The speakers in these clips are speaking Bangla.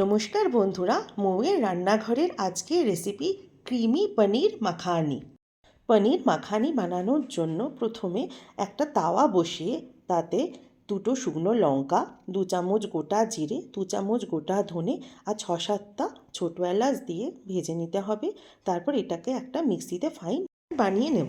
নমস্কার বন্ধুরা, মৌয়ের রান্নাঘরের আজকের রেসিপি ক্রিমি পনির মাখানি। পনির মাখানি বানানোর জন্য প্রথমে একটা তাওয়া বসিয়ে, তাতে দুটো শুকনো লঙ্কা, দু চামচ গোটা জিরে, দু চামচ গোটা ধনে আর ছ সাতটা ছোটো এলাচ দিয়ে ভেজে নিতে হবে। তারপর এটাকে একটা মিক্সিতে ফাইন বানিয়ে নেব।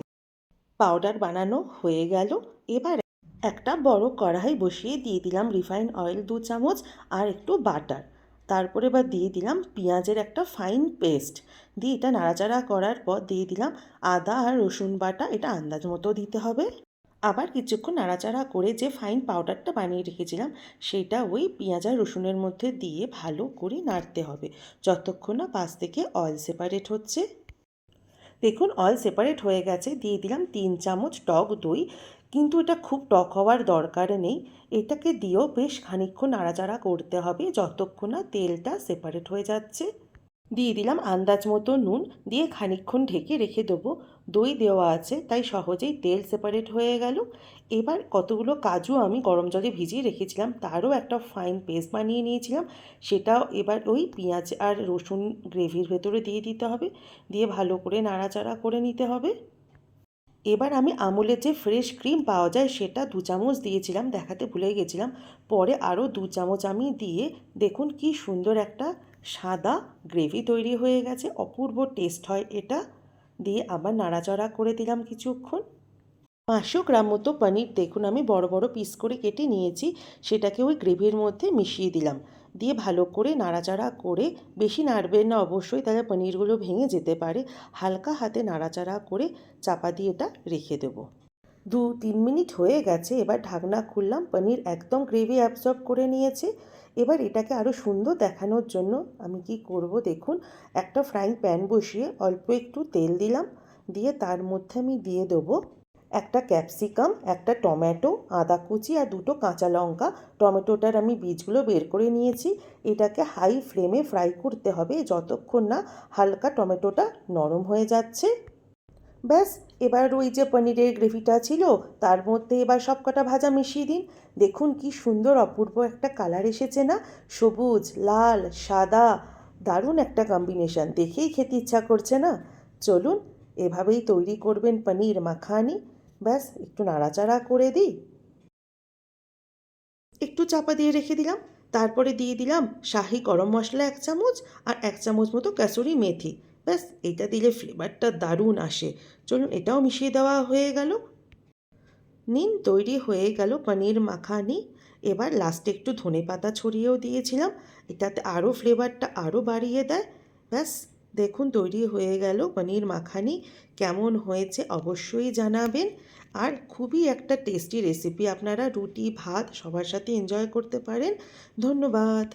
পাউডার বানানো হয়ে গেল। এবার একটা বড় কড়াই বসিয়ে দিয়ে দিলাম রিফাইন অয়েল দু চামচ আর একটু বাটার তারপরে বা দিয়ে দিলাম পেঁয়াজের একটা ফাইন পেস্ট দিয়ে এটা নাড়াচাড়া করার পর দিয়ে দিলাম আদা আর রসুন বাটা, এটা আন্দাজ মতো দিতে হবে। আবার কিছুক্ষণ নাড়াচাড়া করে যে ফাইন পাউডারটা বানিয়ে রেখেছিলাম, সেটা ওই পেঁয়াজ আর রসুনের মধ্যে দিয়ে ভালো করে নাড়তে হবে। যতক্ষণ না পাশ থেকে অয়েল সেপারেট হচ্ছে। দেখুন অয়েল সেপারেট হয়ে গেছে, দিয়ে দিলাম তিন চামচ টক দই। কিন্তু এটা খুব টক হওয়ার দরকার নেই। এটাকে দিয়েও বেশ খানিক্ষণ নাড়াচাড়া করতে হবে, যতক্ষণ না তেলটা সেপারেট হয়ে যাচ্ছে। দিয়ে দিলাম আন্দাজ মতো নুন, দিয়ে খানিক্ষণ ঢেকে রেখে দেবো। দই দেওয়া আছে, তাই সহজেই তেল সেপারেট হয়ে গেল। এবার কতগুলো কাজু আমি গরম জলে ভিজিয়ে রেখেছিলাম, তারও একটা ফাইন পেস্ট বানিয়ে নিয়েছিলাম। সেটাও এবার ওই পেঁয়াজ আর রসুন গ্রেভির ভেতরে দিয়ে দিতে হবে, দিয়ে ভালো করে নাড়াচাড়া করে নিতে হবে। এবার আমি আমুলের যে ফ্রেশ ক্রিম পাওয়া যায়, সেটা দু চামচ দিয়েছিলাম, দেখাতে ভুলে গেছিলাম। পরে আরও দু চামচ আমি দিয়ে, দেখুন কি সুন্দর একটা সাদা গ্রেভি তৈরি হয়ে গেছে। অপূর্ব টেস্ট হয় এটা। দিয়ে আবার নাড়াচাড়া করে দিলাম কিছুক্ষণ। পাঁচশো গ্রাম মতো পনির দেখুন, আমি বড় বড় পিস করে কেটে নিয়েছি। সেটাকে ওই গ্রেভির মধ্যে মিশিয়ে দিলাম। দিয়ে ভালো করে নাড়াচাড়া করে, বেশি নাড়বেন না অবশ্যই, তাহলে পনিরগুলো ভেঙে যেতে পারে। হালকা হাতে নাড়াচাড়া করে চাপা দিয়ে এটা রেখে দেবো। দু তিন মিনিট হয়ে গেছে, এবার ঢাকনা খুললাম, পনির একদম গ্রেভি অ্যাবজর্ব করে নিয়েছে। এবার এটাকে আরও সুন্দর দেখানোর জন্য আমি কি করব দেখুন, একটা ফ্রাইং প্যান বসিয়ে অল্প একটু তেল দিলাম, দিয়ে তার মধ্যে আমি দিয়ে দেবো একটা ক্যাপসিকাম একটা টমেটো, আদা কুচি আর দুটো কাঁচা লঙ্কা। টমেটোটার আমি বীজগুলো বের করে নিয়েছি, এটাকে হাই ফ্লেমে ফ্রাই করতে হবে, যতক্ষণ না হালকা টমেটোটা নরম হয়ে যাচ্ছে। ব্যাস, এবার ওই যে পনিরের গ্রেভিটা ছিল, তার মধ্যে এবার সব কটা ভাজা মিশিয়ে দিন। দেখুন কি সুন্দর অপূর্ব একটা কালার এসেছে না? সবুজ, লাল, সাদা, দারুণ একটা কম্বিনেশন দেখেই খেতে ইচ্ছা করছে না? চলুন, এভাবেই তৈরি করবেন পনির মাখানি। ব্যাস, একটু নাড়াচাড়া করে দিই। একটু চাপা দিয়ে রেখে দিলাম। তারপরে দিয়ে দিলাম শাহি গরম মশলা এক চামচ আর এক চামচ মতো কাসুরি মেথি। ব্যাস, এটা দিলে ফ্লেভারটা দারুণ আসে। চলুন, এটাও মিশিয়ে দেওয়া হয়ে গেল। নিন, তৈরি হয়ে গেল পনির মাখানি। এবার লাস্টে একটু ধনে পাতা ছড়িয়েও দিয়েছিলাম। এটাতে আরও ফ্লেভারটা আরও বাড়িয়ে দেয়। ব্যাস, দেখুন, তৈরি হয়ে গেল পনির মাখানি। কেমন হয়েছে অবশ্যই জানাবেন। আর খুবই একটা টেস্টি রেসিপি আপনারা রুটি, ভাত সবার সাথে এনজয় করতে পারেন। ধন্যবাদ।